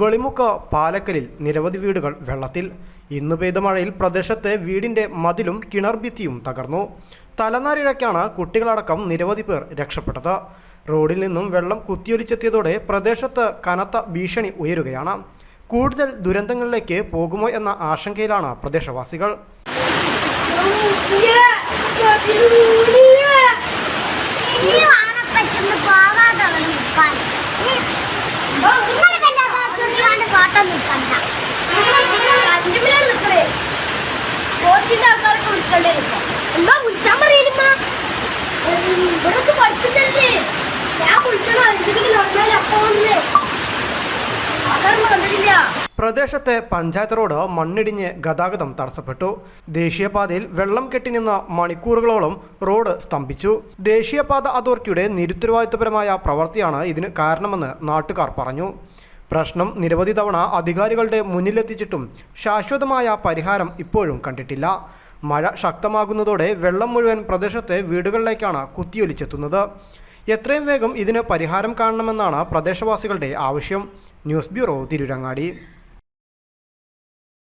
വെളിമുക്ക് പാലക്കലിൽ നിരവധി വീടുകൾ വെള്ളത്തിൽ. ഇന്ന് പെയ്ത മഴയിൽ പ്രദേശത്തെ വീടിന്റെ മതിലും കിണർ ഭിത്തിയും തകർന്നു. തലനാരിഴയ്ക്കാണ് കുട്ടികളടക്കം നിരവധി പേർ രക്ഷപ്പെട്ടത്. റോഡിൽ നിന്നും വെള്ളം കുത്തിയൊലിച്ചെത്തിയതോടെ പ്രദേശത്ത് കനത്ത ഭീഷണി ഉയരുകയാണ്. കൂടുതൽ ദുരന്തങ്ങളിലേക്ക് പോകുമോ എന്ന ആശങ്കയിലാണ് പ്രദേശവാസികൾ. പോവാതെ അതൊന്നും പ്രദേശത്തെ പഞ്ചായത്ത് റോഡ് മണ്ണിടിഞ്ഞ് ഗതാഗതം തടസ്സപ്പെട്ടു. ദേശീയപാതയിൽ വെള്ളം കെട്ടിനിന്ന മണിക്കൂറുകളോളം റോഡ് സ്തംഭിച്ചു. ദേശീയപാത അതോറിറ്റിയുടെ നിരുത്തരവാദിത്വപരമായ പ്രവൃത്തിയാണ് ഇതിന് കാരണമെന്ന് നാട്ടുകാർ പറഞ്ഞു. പ്രശ്നം നിരവധി തവണ അധികാരികളുടെ മുന്നിലെത്തിച്ചിട്ടും ശാശ്വതമായ പരിഹാരം ഇപ്പോഴും കണ്ടിട്ടില്ല. മഴ ശക്തമാകുന്നതോടെ വെള്ളം മുഴുവൻ പ്രദേശത്തെ വീടുകളിലേക്കാണ് കുത്തിയൊലിച്ചെത്തുന്നത്. എത്രയും വേഗം ഇതിന് പരിഹാരം കാണണമെന്നാണ് പ്രദേശവാസികളുടെ ആവശ്യം. News bureau Tirurangadi.